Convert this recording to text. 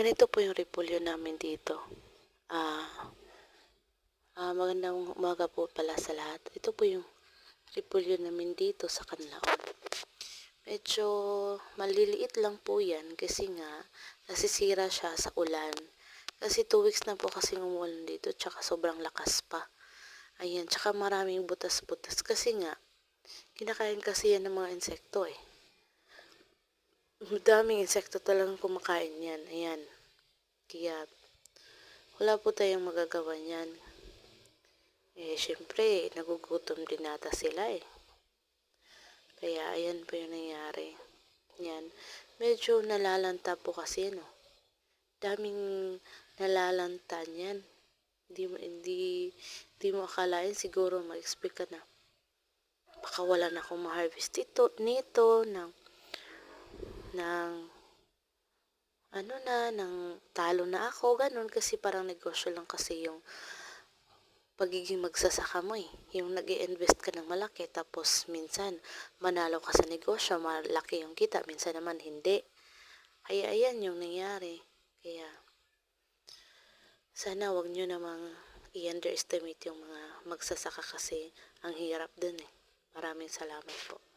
Ganito po yung repolyo namin dito. Ah, ah, magandang umaga po pala sa lahat. Ito po yung repolyo namin dito sa Kanlaon. Medyo maliliit lang po yan kasi nga nasisira siya sa ulan. Kasi 2 weeks na po kasi umulan dito tsaka sobrang lakas pa. Ayan, tsaka maraming butas-butas kasi nga kinakain kasi yan ng mga insekto eh. Daming insekto talagang kumakain yan. Ayan. Kaya, wala po tayong magagawa niyan. Eh, syempre, nagugutom din nata sila eh. Kaya, ayan po yung nangyari. Yan. Medyo nalalanta po kasi, no. Daming nalalanta niyan. Hindi hindi, hindi mo akalain siguro mag-expect ka na. Baka wala na akong ma-harvest ito, nito, ng ng ano na, ng talo na ako, ganun, kasi parang negosyo lang kasi yung pagiging magsasaka mo eh. Yung nag invest ka ng malaki, tapos minsan manalo ka sa negosyo, malaki yung kita, minsan naman hindi. Kaya ayan yung nangyari. Kaya sana wag nyo namang i-underestimate yung mga magsasaka kasi ang hirap dun eh. Maraming salamat po.